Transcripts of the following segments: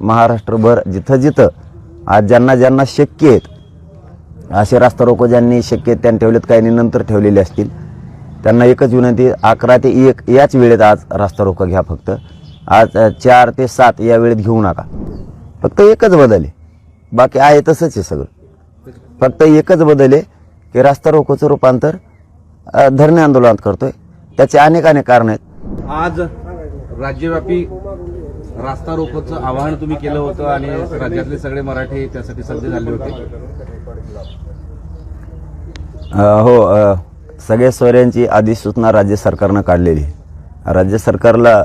महाराष्ट्रभर जिथं जिथं आज ज्यांना ज्यांना शक्य आहेत असे रास्ता रोको ज्यांनी शक्य आहेत त्यांनी ठेवलेत काही नंतर ठेवलेले असतील. त्यांना एकच विनंती अकरा ते एक याच वेळेत आज रास्ता रोको घ्या फक्त. आज चार ते सात या वेळेत घेऊ नका. फक्त एकच बदल आहे. बाकी आहे तसंच आहे सगळं. फक्त एकच बदल आहे की रास्ता रोकोचं रूपांतर धरणे आंदोलनात करतोय. त्याचे अनेक अनेक कारण आहेत. आज राज्यव्यापी रास्ता रोकोचं आवाहन तुम्ही केलं होतं आणि राज्यातले सगळे मराठी त्यासाठी सज्ज झाले होते. हो सगळ्या सोयऱ्यांची अधिसूचना राज्य सरकारनं काढलेली. आहे. राज्य सरकारला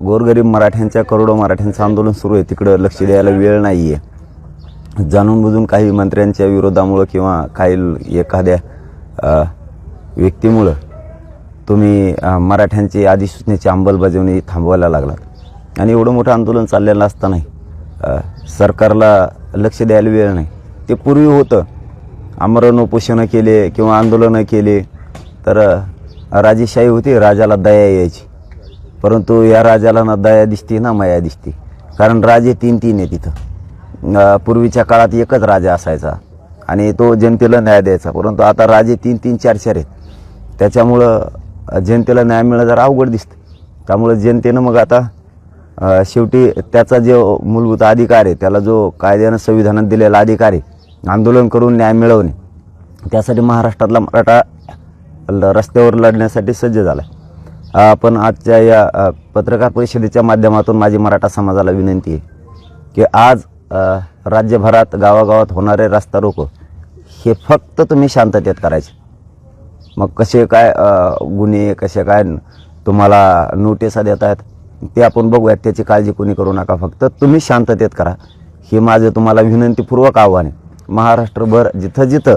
गोरगरीब मराठ्यांच्या करोडो मराठ्यांचं आंदोलन सुरू आहे. तिकडं लक्ष द्यायला वेळ नाही आहे जाणून बुजून काही मंत्र्यांच्या विरोधामुळं किंवा काही एखाद्या व्यक्तीमुळं तुम्ही मराठ्यांची अधिसूचनेची अंमलबजावणी थांबवायला लागलात. आणि एवढं मोठं आंदोलन चाललेलं असतानाही सरकारला लक्ष द्यायला वेळ नाही. ते पूर्वी होतं. आमरण उपोषणं केले किंवा आंदोलनं केले तर राजेशाही होती राजाला दया यायची. परंतु या राजाला ना दया दिसते ना माया दिसते. कारण राजे तीन तीन आहे तिथं. पूर्वीच्या काळात एकच राजा असायचा आणि तो जनतेला न्याय द्यायचा. परंतु आता राजे तीन तीन चार चार आहेत. त्याच्यामुळं जनतेला न्याय मिळणं जरा अवघड दिसतं. त्यामुळं जनतेनं मग आता शेवटी त्याचा जो मूलभूत अधिकार आहे त्याला जो कायद्यानं संविधानात दिलेला अधिकार आहे आंदोलन करून न्याय मिळवणे त्यासाठी महाराष्ट्रातला मराठा ल- रस्त्यावर लढण्यासाठी सज्ज झाला आहे पण आजच्या या पत्रकार परिषदेच्या माध्यमातून माझी मराठा समाजाला विनंती आहे की आज राज्यभरात गावागावात होणारे रस्ता रोको. हे फक्त तुम्ही शांततेत करायचे. मग कसे काय गुन्हे कसे काय तुम्हाला नोटिसा देत आहेत ते आपण बघूयात त्याची काळजी कोणी करू नका फक्त. तुम्ही शांततेत करा. हे माझं तुम्हाला विनंतीपूर्वक आव्हान आहे. महाराष्ट्रभर जिथं जिथं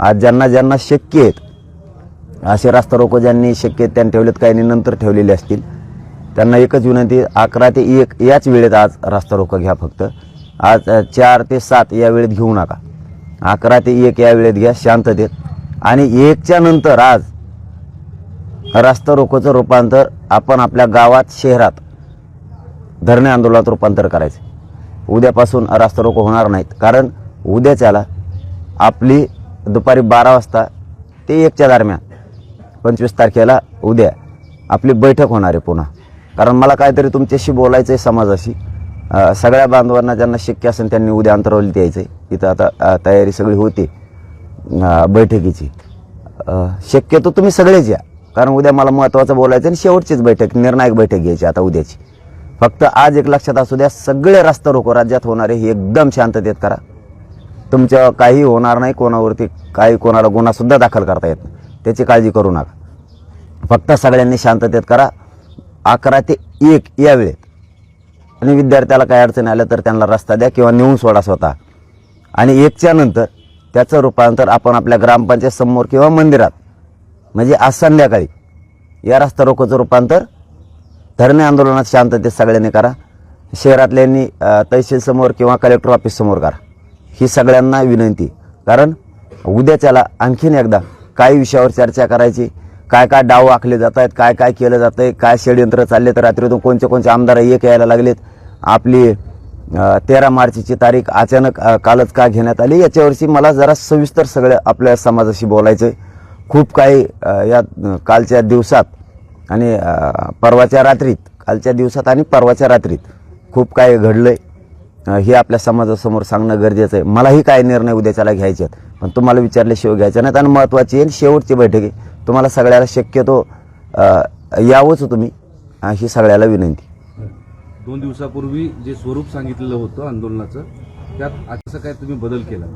आज ज्यांना ज्यांना शक्य आहेत असे रास्ता रोको ज्यांनी शक्य आहेत त्यांनी ठेवलेत काही नंतर ठेवलेले असतील त्यांना एकच विनंती अकरा ते एक याच वेळेत आज रास्ता रोको घ्या फक्त. आज चार ते सात या वेळेत घेऊ नका. अकरा ते एक या वेळेत घ्या शांततेत. आणि एकच्या नंतर आज रास्ता रोकोचं रूपांतर आपण आपल्या गावात शहरात धरणे आंदोलनात रूपांतर करायचं. उद्यापासून रास्ता रोको होणार नाहीत. कारण उद्याच्याला आपली दुपारी बारा वाजता ते एकच्या दरम्यान पंचवीस तारखेला उद्या आपली बैठक होणार आहे पुन्हा. कारण मला काहीतरी तुमच्याशी बोलायचं आहे समाजाशी सगळ्या बांधवांना ज्यांना शक्य असेल त्यांनी उद्या अंतरावलीत यायचं आहे इथं आता तयारी सगळी होती बैठकीची. शक्यतो तुम्ही सगळेच या. कारण उद्या मला महत्त्वाचं बोलायचं आणि शेवटचीच बैठक निर्णायक बैठक घ्यायची आता उद्याची. फक्त आज एक लक्षात असू द्या सगळे रस्ता रोको राज्यात होणारे हे एकदम शांततेत करा. तुमच्या काही होणार नाही कोणावरती काही कोणाला गुन्हासुद्धा दाखल करता येत त्याची काळजी करू नका. फक्त सगळ्यांनी शांततेत करा. अकरा ते एक या वेळेत. आणि विद्यार्थ्याला काही अडचण आल्या तर त्यांना रस्ता द्या किंवा नेऊन सोडा स्वतः. आणि एकच्या नंतर त्याचं रूपांतर आपण आपल्या ग्रामपंचायत समोर किंवा मंदिरात म्हणजे आज संध्याकाळी. या रस्ता रोकोचं रूपांतर. धरणे आंदोलनात शांततेत सगळ्यांनी करा. शहरातल्यांनी तहसीलसमोर तहसील समोर किंवा कलेक्टर ऑफिस समोर करा. ही सगळ्यांना विनंती. कारण उद्याच्याला आणखीन एकदा काही विषयावर चर्चा करायची. काय काय डाव आखले जात आहेत काय काय केलं जातं आहे काय षडयंत्र चालले तर रात्रीतून कोणते कोणते आमदार एक यायला लागलेत. आपली तेरा मार्चची तारीख अचानक कालच का घेण्यात आली याच्यावरची मला जरा सविस्तर सगळं आपल्या समाजाशी बोलायचं आहे खूप काही या कालच्या दिवसात आणि परवाच्या रात्रीत कालच्या दिवसात आणि परवाच्या रात्रीत खूप काही घडलंय. अ, हे आपल्या समाजासमोर सांगणं गरजेचं आहे. मलाही काय निर्णय उद्याच्याला घ्यायचे आहेत. पण तुम्हाला विचारल्याशिवाय घ्यायचे नाहीत आणि महत्त्वाची आहे शेवटची बैठक आहे. तुम्हाला सगळ्याला शक्यतो यावंच तुम्ही अ, ही सगळ्याला विनंती. दोन दिवसापूर्वी जे स्वरूप सांगितलेलं होतं आंदोलनाचं त्यात असं काय तुम्ही बदल केला?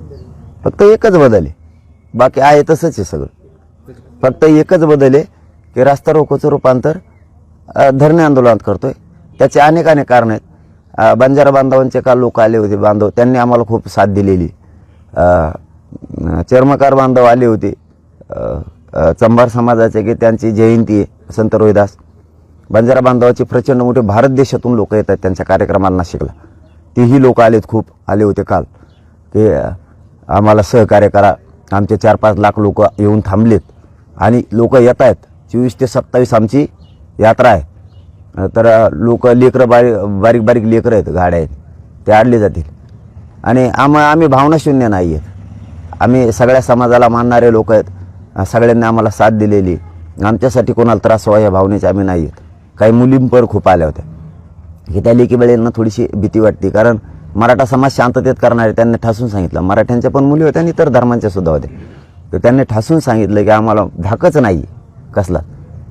फक्त एकच बदल आहे. बाकी आहे तसंच आहे सगळं. फक्त एकच बदल आहे की रास्ता रोकोचं रूपांतर धरणे आंदोलनात करतो आहे त्याचे अनेक अनेक कारणं आहेत. बंजारा बांधवांचे काल लोक आले होते बांधव. त्यांनी आम्हाला खूप साथ दिलेली. चर्मकार बांधव आले होते. चंभार समाजाचे की त्यांची जयंती आहे संत रोहिदास. बंजारा बांधवाची प्रचंड मोठे भारत देशातून लोक येतात त्यांच्या कार्यक्रमाला नाशिकला. तीही लोक आलेत खूप आले होते काल. की आम्हाला सहकार्य करा. आमचे चार पाच लाख लोक येऊन थांबलेत. आणि लोक येत आहेत. चोवीस ते सत्तावीस आमची यात्रा आहे. तर लोक लेकरं बारीक बारीक बारीक लेकरं आहेत गाड्या आहेत. ते आडले जातील. आणि आम आम्ही भावनाशून्य नाही आहेत. आम्ही सगळ्या समाजाला मानणारे लोक आहेत. सगळ्यांनी आम्हाला साथ दिलेली. आमच्यासाठी कोणाला त्रास व्हावा या भावनेचे आम्ही नाही आहेत. काही मुलींपर खूप आल्या होत्या. हे त्या लेखी थोडीशी भीती वाटते. कारण मराठा समाज शांततेत करणारे त्यांनी ठासून सांगितलं. मराठ्यांच्या पण मुली होत्या आणि इतर धर्मांच्या सुद्धा होत्या. तर त्यांनी ठासून सांगितलं की आम्हाला धाकच नाही कसला.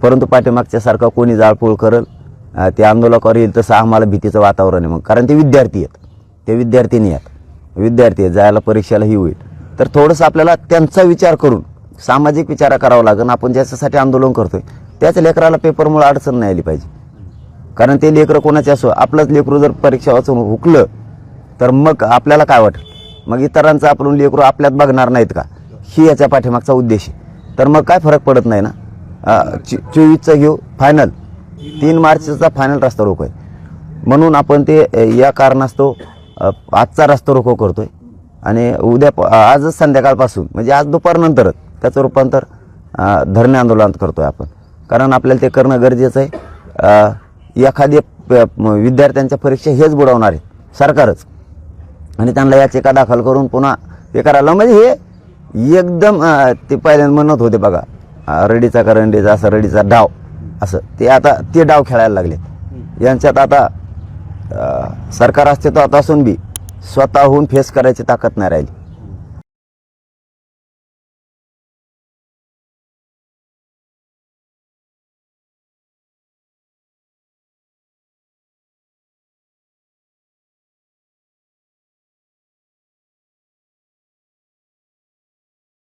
परंतु पाठीमागच्यासारखा कोणी जाळपोळ करल ते आंदोलकावर येईल तसं आम्हाला भीतीचं वातावरण आहे मग. कारण ते विद्यार्थी आहेत. ते विद्यार्थी नाही आहेत. विद्यार्थी आहेत जायला परीक्षेलाही होईल. तर थोडंसं आपल्याला त्यांचा विचार करून सामाजिक विचार करावा लागेल. आपण ज्याच्यासाठी आंदोलन करतो आहे त्याच लेकराला पेपरमुळे अडचण नाही आली पाहिजे. कारण ते लेकरं कोणाचे असो आपलंच लेकरू जर परीक्षा वाचून हुकलं तर मग आपल्याला काय वाटेल? मग इतरांचं आपण लेकरू आपल्यात बघणार नाहीत का? ही याच्या पाठीमागचा उद्देश आहे. तर मग काय फरक पडत नाही ना? चोवीसचं घेऊ फायनल तीन मार्चचा फायनल रस्ता रोको आहे. म्हणून आपण ते या कारणास्तव आजचा रस्ता रोको करतोय. आणि उद्या प- आजच संध्याकाळपासून म्हणजे आज दुपारनंतरच त्याचं रूपांतर धरणे आंदोलनात करतोय आपण. कारण आपल्याला ते करणं गरजेचं आहे. एखादी प- विद्यार्थ्यांच्या परीक्षा हेच बुडवणार आहे. सरकारच. आणि त्यांना याचिका दाखल करून पुन्हा हे करायला म्हणजे हे एकदम ते पहिल्यांदा म्हणत होते बघा रडीचा करंडीचा असं रडीचा डाव असं. ते आता ते डाव खेळायला लागले. यांच्यात आता सरकार अस्तित्वात असून बी स्वतःहून फेस करायची ताकद नाही राहिली.